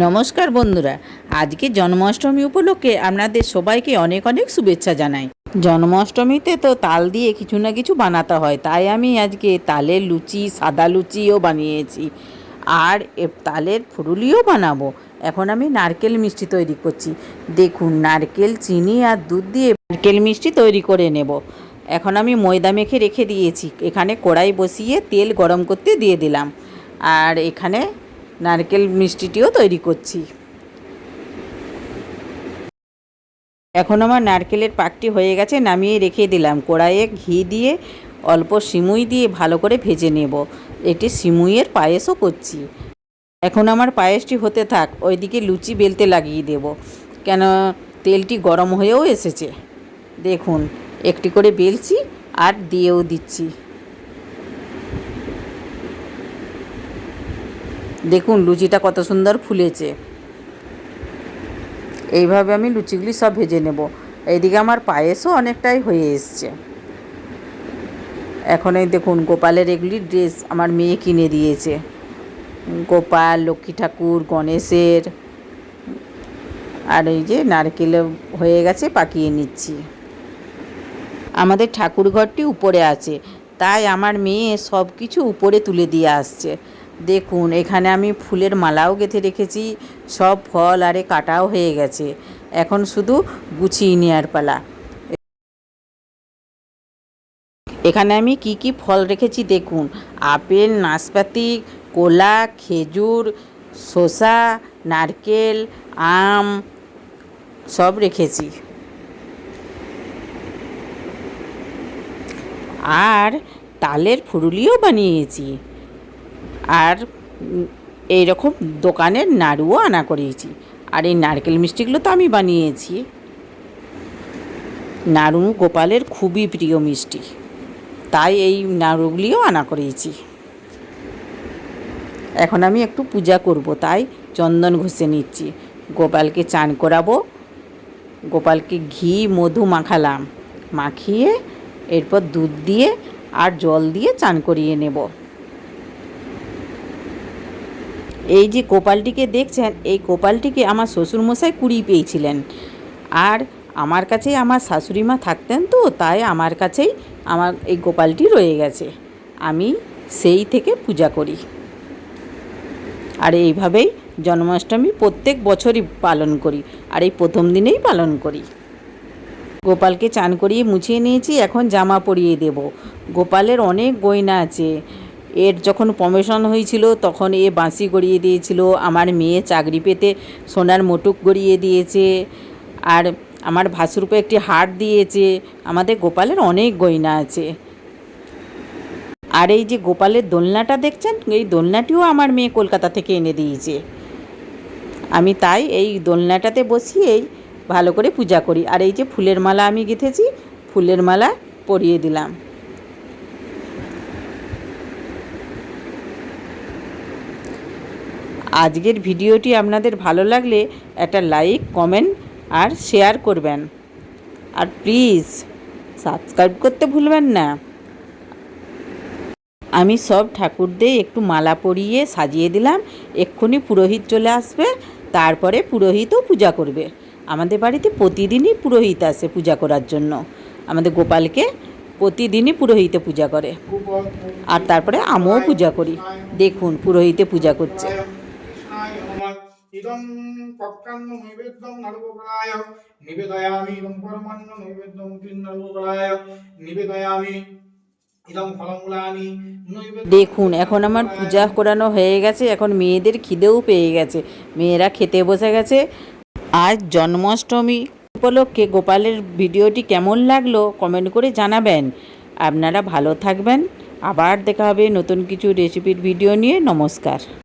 নমস্কার বন্ধুরা, আজকে জন্মাষ্টমী উপলক্ষে আপনাদের সবাইকে অনেক অনেক শুভেচ্ছা জানাই। জন্মাষ্টমীতে তো তাল দিয়ে কিছু না কিছু বানাতে হয়, তাই আমি আজকে তালের লুচি, সাদা লুচিও বানিয়েছি। আর তালের ফুরুলিও বানাবো। এখন আমি নারকেল মিষ্টি তৈরি করছি। দেখুন, নারকেল, চিনি আর দুধ দিয়ে নারকেল মিষ্টি তৈরি করে নেব। এখন আমি ময়দা মেখে রেখে দিয়েছি। এখানে কড়াই বসিয়ে তেল গরম করতে দিয়ে দিলাম। আর এখানে নারকেল মিষ্টিটিও তৈরি করছি। এখন আমার নারকেলের পাকটি হয়ে গেছে, নামিয়ে রেখে দিলাম। কড়াইয়ে ঘি দিয়ে অল্প সিমুই দিয়ে ভালো করে ভেজে নেব। এটি সিমুইয়ের পায়েসও করছি। এখন আমার পায়েসটি হতে থাক, ওইদিকে লুচি বেলতে লাগিয়ে দেব। কেন, তেলটি গরম হয়েও এসেছে। দেখুন, একটি করে বেলছি আর দিয়েও দিচ্ছি। দেখুন লুচিটা কত সুন্দর ফুলেছে। এইভাবে আমি লুচিগুলি সব ভেজে নেব। এইদিকে আমার পায়েসও অনেকটাই হয়ে এসছে। এখন এই দেখুন গোপালের এগুলি ড্রেস আমার মেয়ে কিনে দিয়েছে। গোপাল, লক্ষ্মী ঠাকুর, গণেশের। আর এই যে নারকেল হয়ে গেছে, পাকিয়ে নিচ্ছি। আমাদের ঠাকুর ঘরটি উপরে আছে। তাই আমার মেয়ে সব কিছু উপরে তুলে দিয়ে আসছে। দেখুন, এখানে আমি ফুলের মালাও গেঁথে রেখেছি, সব ফল আরে কাটাও হয়ে গেছে। এখন শুধু গুছিয়ে নেওয়ার পালা। এখানে আমি কি কি ফল রেখেছি দেখুন। আপেল, নাশপাতি, কলা, খেজুর, শসা, নারকেল, আম, সব রেখেছি। আর তালের ফুরুলিও বানিয়েছি। আর এই রকম দোকানের নাড়ুও আনা করিয়েছি আর এই নারকেল মিষ্টিগুলো তো আমি বানিয়েছি। নাড়ু গোপালের খুবই প্রিয় মিষ্টি। তাই এই নাড়ুগুলিও আনা করিয়েছি এখন আমি একটু পূজা করব, তাই চন্দন ঘষে নিচ্ছি। গোপালকে চান করাবো। গোপালকে ঘি, মধু মাখালাম। মাখিয়ে এরপর দুধ দিয়ে আর জল দিয়ে চান করিয়ে নেব। এই যে কোপালটিকে দেখছেন, এই কোপালটিকে আমার শ্বশুরমশাই কুড়িয়ে পেয়েছিলেন। আর আমার কাছে আমার শাশুড়ি মা থাকতেন তো, তাই আমার কাছেই আমার এই গোপালটি রয়ে গেছে। আমি সেই থেকে পূজা করি। আর এইভাবেই জন্মাষ্টমী প্রত্যেক বছরই পালন করি, আর এই প্রথম দিনেই পালন করি। গোপালকে চান করিয়ে মুছিয়ে নিয়েছি, এখন জামা পরিয়ে দেব। গোপালের অনেক গয়না আছে এর যখন প্রমোশন হয়েছিল, তখন এ বাঁশি গড়িয়ে দিয়েছিল। আমার মেয়ে চাকরি পেতে সোনার মুটুক গড়িয়ে দিয়েছে। আর আমার ভাসুরপে একটি হার দিয়েছে। আমাদের গোপালের অনেক গয়না আছে। আর এই যে গোপালের দোলনাটা দেখছেন, এই দোলনাটিও আমার মেয়ে কলকাতা থেকে এনে দিয়েছে। আমি তাই এই দোলনাটাতে বসিয়েই ভালো করে পূজা করি। আর এই যে ফুলের মালা আমি গেঁথেছি, ফুলের মালা পরিয়ে দিলাম। আজকের ভিডিওটি আপনাদের ভালো লাগলে একটা লাইক, কমেন্ট আর শেয়ার করবেন। আর প্লিজ সাবস্ক্রাইব করতে ভুলবেন না। আমি সব ঠাকুরদের একটু মালা পরিয়ে সাজিয়ে দিলাম। এক্ষুনি পুরোহিত চলে আসবে, তারপরে পুরোহিতও পূজা করবে। আমাদের বাড়িতে প্রতিদিনই পুরোহিত আসে পূজা করার জন্য। আমাদের গোপালকে প্রতিদিনই পুরোহিতে পূজা করে। আর তারপরে আমিও পূজা করি। দেখুন পুরোহিতে পূজা করছে। নমঃ ইদং পক্কান্ন নৈবেদ্যং নরগোপালায় নিবেদয়ামি ইদং পরমান্ন নৈবেদ্যং কৃষ্ণগোপালায় নিবেদয়ামি দেখুন এখন আমার পূজা করানো হয়ে গেছে এখন মেয়েদের খিদেও পেয়ে গেছে। মেয়েরা খেতে বসে গেছে। আজ জন্মাষ্টমী উপলক্ষে গোপালের ভিডিওটি কেমন লাগল কমেন্ট করে জানাবেন। আপনারা ভালো থাকবেন। আবার দেখা হবে নতুন কিছু রেসিপির ভিডিও নিয়ে। নমস্কার।